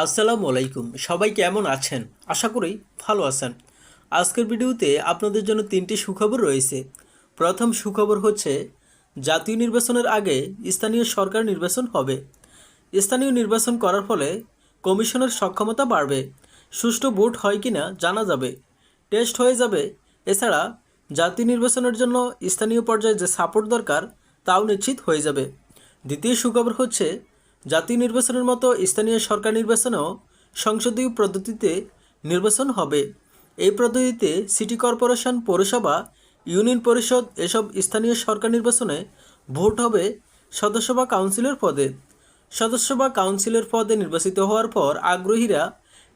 আসসালামু আলাইকুম। সবাই কেমন আছেন? আশা করি ভালো আছেন। আজকের ভিডিওতে আপনাদের জন্য তিনটি সুখবর রয়েছে। প্রথম সুখবর হচ্ছে, জাতীয় নির্বাচনের আগে স্থানীয় সরকার নির্বাচন হবে। স্থানীয় নির্বাচন করার ফলে কমিশনের সক্ষমতা বাড়বে। সুষ্ঠু ভোট হয় কিনা জানা যাবে। টেস্ট হয়ে যাবে। এছাড়া জাতীয় নির্বাচনের জন্য স্থানীয় পর্যায়ে যে সাপোর্ট দরকার, তাও নিশ্চিত হয়ে যাবে। দ্বিতীয় সুখবর হচ্ছে জাতীয় নির্বাচনের মতো স্থানীয় সরকার নির্বাচনেও সংসদীয় পদ্ধতিতে নির্বাচন হবে। এই পদ্ধতিতে সিটি কর্পোরেশন, পৌরসভা, ইউনিয়ন পরিষদ এসব স্থানীয় সরকার নির্বাচনে ভোট হবে সদস্য বা কাউন্সিলর পদে। সদস্য বা কাউন্সিলর পদে নির্বাচিত হওয়ার পর আগ্রহীরা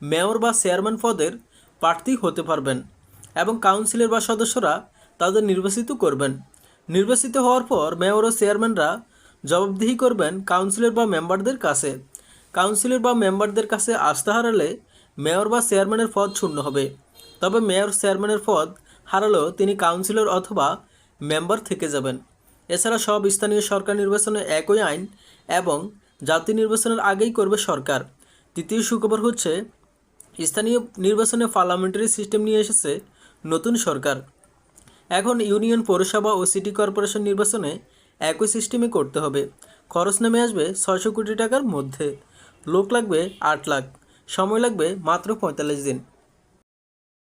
মেয়র বা চেয়ারম্যান পদের প্রার্থী হতে পারবেন এবং কাউন্সিলের বা সদস্যরা তাদের নির্বাচিত করবেন। নির্বাচিত হওয়ার পর মেয়র ও চেয়ারম্যানরা জবাবদিহি করবেন কাউন্সিলর বা মেম্বারদের কাছে। কাউন্সিলর বা মেম্বারদের কাছে আস্থা হারালে মেয়র বা চেয়ারম্যানের পদ শূন্য হবে। তবে মেয়র, চেয়ারম্যানের পদ হারালেও তিনি কাউন্সিলর অথবা মেম্বার থেকে যাবেন। এছাড়া সব স্থানীয় সরকার নির্বাচনে একই আইন এবং জাতীয় নির্বাচনের আগেই করবে সরকার। তৃতীয় সুখবর হচ্ছে, স্থানীয় নির্বাচনে পার্লামেন্টারি সিস্টেম নিয়ে এসেছে নতুন সরকার। এখন ইউনিয়ন পৌরসভা ও সিটি কর্পোরেশন নির্বাচনে একই সিস্টেমে করতে হবে। খরচ নেমে আসবে ছয়শো কোটি টাকার মধ্যে। লোক লাগবে আট লাখ। সময় লাগবে মাত্র পঁয়তাল্লিশ দিন।